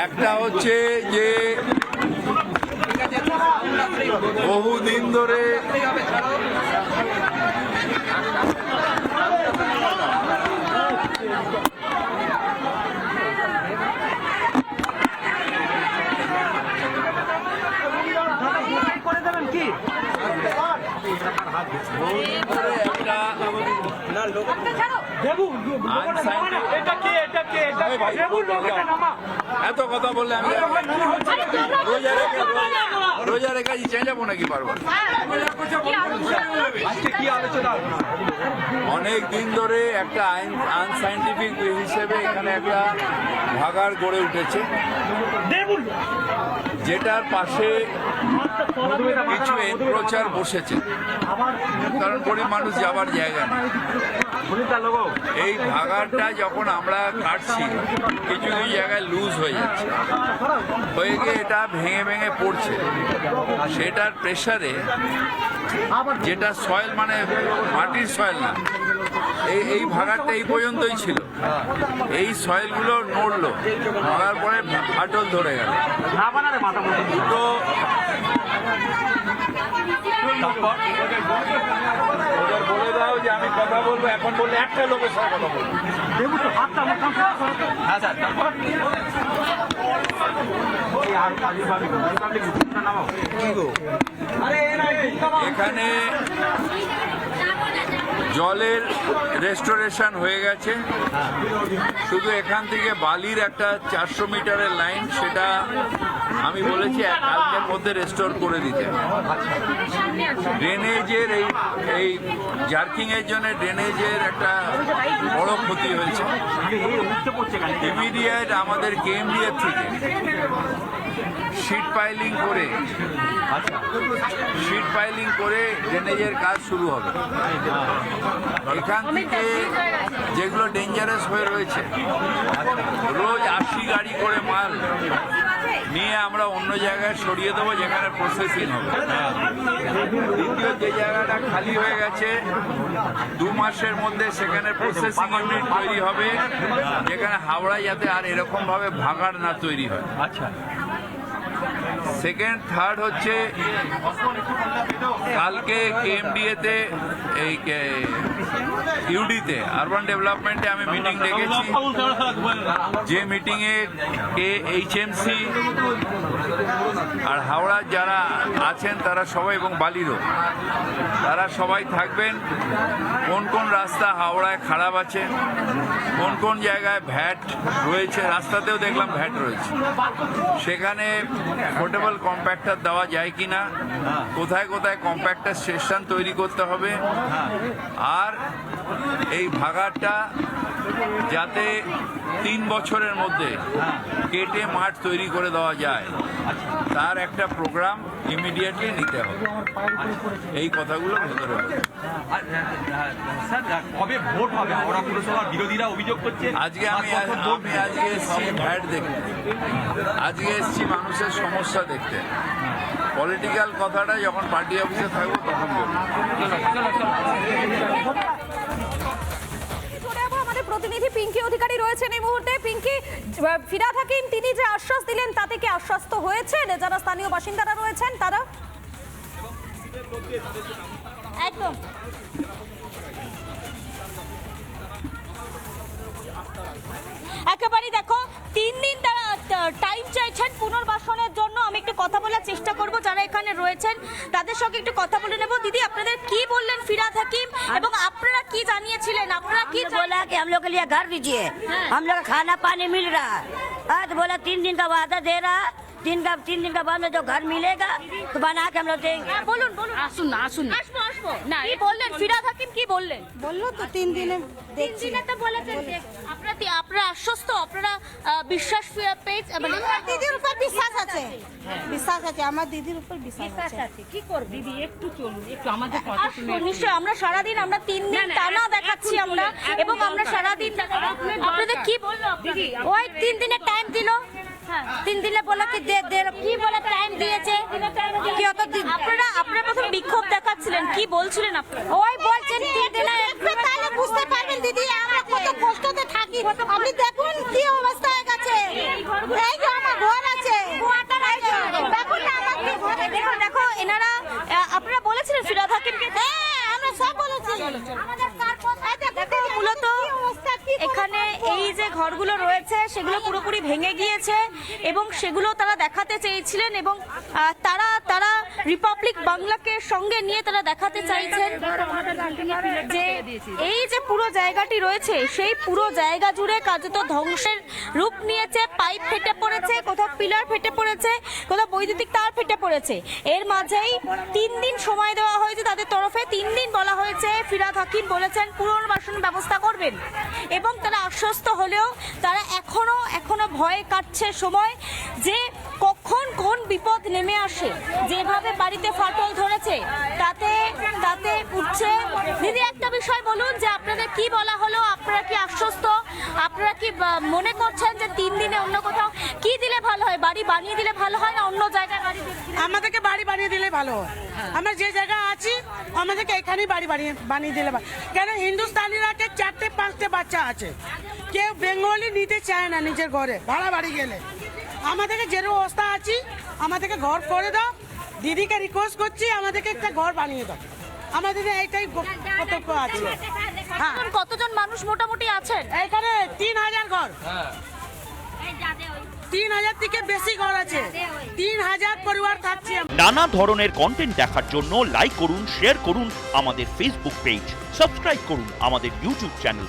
একটা হচ্ছে যে বহুদিন ধরে করে দেবেন কি বহুদিন ধরে একটা দেবু Unscientific- এটা কে এটা কে এটা এই ভাই, দেবু লোকটা নামা এত কথা বললে আমি রোজা রেখে রোজা রেখে চেঞ্জ যাব নাকি বারবার কি আলোচনা অনেক দিন ধরে একটা আইন আনসাইন্টিফিক হিসেবে এখানে একটা ভাগাড় গড়ে উঠেছে। যেটার পাশে কিছু এনক্রোচার বসেছে। কারণ গরিব মানুষ যাবার জায়গা নেই। এই ভাগাড়টা যখন আমরা কাটছি কিছু কিছু জায়গায় লুজ হয়ে যাচ্ছে। হয়ে গিয়ে এটা ভেঙে ভেঙে পড়ছে। সেটার প্রেশারে যেটা সয়েল মানে মাটির সয়েল না এই এই ভাগাড়টা এই পর্যন্তই ছিল। এই সয়েলগুলো নড়লো নড়ার পরে ফাটল ধরে গেল। না আমি কথা বলব, এখন একটা লোকের কথা বলব। এরা এখানে জলের রেস্টোরেশন হয়ে গেছে। শুধু এখান থেকে বালির একটা চারশো মিটারের লাইন সেটা আমি বলেছি এক কালকের মধ্যে রেস্টোর করে দিতে। ড্রেনেজের এই এই জার্কিং এর জন্য ড্রেনেজের একটা বড় ক্ষতি হয়েছে। ইমিডিয়েট আমাদের কেএমডিএফ থেকে শিট পাইলিং করে শিট পাইলিং করে ড্রেনেজের কাজ শুরু হবে। এখান থেকে যেগুলো ডেঞ্জারাস হয়ে রয়েছে রোজ আশি গাড়ি করে মাল নিয়ে আমরা অন্য জায়গায় সরিয়ে দেবো যেখানে প্রসেসিং হবে। দ্বিতীয় যে জায়গাটা খালি হয়ে গেছে দু মাসের মধ্যে সেখানে প্রসেসিং ইউনিট তৈরি হবে যেখানে হাওড়ায় যাতে আর এরকম ভাবে ভাগাড় না তৈরি হয়। আচ্ছা। সেকেন্ড থার্ড হচ্ছে কালকে কেএমডিএ তে এই ইউডিতে আরবান ডেভেলপমেন্টে আমি মিটিং ডেকেছি যে মিটিংয়ে কে এইচএমসি আর হাওড়ার যারা আছেন, তারা সবাই এবং বালিরও তারা সবাই থাকবেন। কোন কোন রাস্তা হাওড়ায় খারাপ আছে, কোন কোন জায়গায় ভ্যাট রয়েছে, রাস্তাতেও দেখলাম ভ্যাট রয়েছে। সেখানে পোর্টেবল কম্প্যাক্টার দেওয়া যায় কি না কোথায় কোথায় কম্প্যাক্টার স্টেশন তৈরি করতে হবে, আর এই ভাগাড়টা যাতে তিন বছরের মধ্যে কেটে মাঠ তৈরি করে দেওয়া যায়, তার একটা প্রোগ্রাম ইমিডিয়েটলি নিতে হবে। এই কথাগুলো ভেতরে কবে ভোট হবে বিরোধীরা অভিযোগ করছে আজকে আমি আমি আজকে এসেছি ভ্যাট দেখতে। আজকে এসেছি মানুষের সমস্যা দেখতে। পলিটিক্যাল কথাটা যখন পার্টি অফিসে থাকব তখন বলব। প্রতিনিধি পিঙ্কি অধিকারী রয়েছেন এই মুহূর্তে। পিঙ্কি ফিরাদ হাকিম, তিনি যে আশ্বাস দিলেন, তাতে কি আশ্বস্ত হয়েছেন? যারা স্থানীয় বাসিন্দারা রয়েছেন, তারা? একদম। একেবারেই দেখো, তিন দিন তারা টাইম চাইছেন পুনর্বাসনের জন্য। আমি একটু কথা বলার চেষ্টা করব। যারা এখানে রয়েছেন, তাদের সঙ্গে একটু কথা বলে নেব দিদি আপনাদের কি বললেন ফিরাদ হাকিম এবং আপনারা কি জানিয়েছিলেন আপনারা কি हमने बोला कि हम लोग के लिए घर दीजिए हम लोग का खाना पानी मिल रहा है हाँ, तो बोला तीन दिन का वादा दे रहा तीन का तीन दिन का बाद में जो घर मिलेगा तो बना के हम लोग देंगे হ্যাঁ, বলুন বলুন আসুন না আসুন না আসবো আসবো না কি বললেন ফিরাদ হাকিম কি বললেন বললো তো তিন দিনে তিন দেখছি দিনে তো বলেছেন যে আপনারা তি- আপনারা আশ্বস্ত আপনারা আহ, বিশ্বাস ফি- পেয়েছে মানে আমার দিদির উপর বিশ্বাস আছে বিশ্বাস আছে আমার দিদির উপর বিশ্বাস আছে কি করব দিদি একটু চলুন একটু আমাদের কথা আসবো, নিশ্চয়ই আমরা সারাদিন আমরা তিন দিন না, না, টানা এক- দেখাচ্ছি একটু আমরা দরকার, এবং একটু আমরা দরকার। সারাদিন আপনাদের কি বললো দিদি, আপনাদের? ওই তিন দিনের টাইম দিল দিন দিলে বলে কি কি বলে টাইম দিয়েছে? কি অত দিন আপনারা আপনারা প্রথম বিক্ষোভ দেখাচ্ছিলেন কি বলছিলেন আপনারা? ওই বলছেন তিন দিনে তাহলে বুঝতে পারবেন দিদি আমরা কত কষ্টতে থাকি। আপনি দেখুন কি অবস্থা হয়ে গেছে। এই যে আমার ঘর আছে। দেখুন না আমার দেখো দেখো এনারা আপনারা বলেছিলেন ফিরাদ হাকিমকে হ্যাঁ আমরা সব বলেছি। ঘরগুলো রয়েছে, সেগুলো পুরোপুরি ভেঙে গিয়েছে এবং সেগুলো তারা দেখাতে চেয়েছিলেন এবং তারা তারা রিপাবলিক বাংলাকে সঙ্গে নিয়ে তারা দেখাতে চাইছেন যে এই যে পুরো জায়গাটি রয়েছে, সেই পুরো জায়গা জুড়ে কার্যত ধ্বংসের রূপ নিয়েছে, পাইপ ফেটে পড়েছে, কোথাও পিলার ফেটে পড়েছে, কোথাও বৈদ্যুতিক তার ফেটে পড়েছে। এর মাঝেই তিন দিন সময় দেওয়া হয়েছে তাদের তরফে, তিন দিন বলা হয়েছে। ফিরাদ হাকিম বলেছেন, পুনর্বাসন ব্যবস্থা করবেন। এবং তারা আশ্বস্ত হলেও তারা এখনও এখনও ভয়ে কাটছে সময় যে কখন কোন বিপদ নেমে আসে। যেভাবে বাড়িতে ফাটল ধরেছে তাতে তাতে উঠছে। দিদি একটা বিষয় বলুন যে আপনাদের কি বলা হলো? আপনারা কি আশ্বস্ত? আপনারা কি মনে করছেন যে তিন দিনে অন্য কোথাও কি দিলে ভালো হয়? বাড়ি বানিয়ে দিলে ভালো হয় না অন্য জায়গায় বাড়ি আমাদেরকে বাড়ি বানিয়ে দিলে ভালো হয়। আমরা যে জায়গায় আছি আমাদেরকে এখানেই বাড়ি বানিয়ে বানিয়ে দিলে ভালো কেন হিন্দুস্তানিরা চারটে পাঁচটে বাচ্চা আছে? কেউ বেঙ্গলি নিতে চায় না নিজের ঘরে। ভাড়া বাড়ি গেলে। আমাদেরকে যে অবস্থা আছি আমাদেরকে ঘর করে দাও। দিদিকে রিকোয়েস্ট করছি আমাদেরকে একটা ঘর বানিয়ে দাও। আমাদের এইটাই কর্তব্য আছে। হ্যাঁ। এখন কতজন মানুষ মোটামুটি আছেন? এখানে তিন হাজার ঘর। তিন হাজার থেকে বেশি ঘর আছে। তিন হাজার পরিবার থাকছে নানা ধরনের কন্টেন্ট দেখার জন্য লাইক করুন শেয়ার করুন আমাদের ফেসবুক পেজ সাবস্ক্রাইব করুন আমাদের ইউটিউব চ্যানেল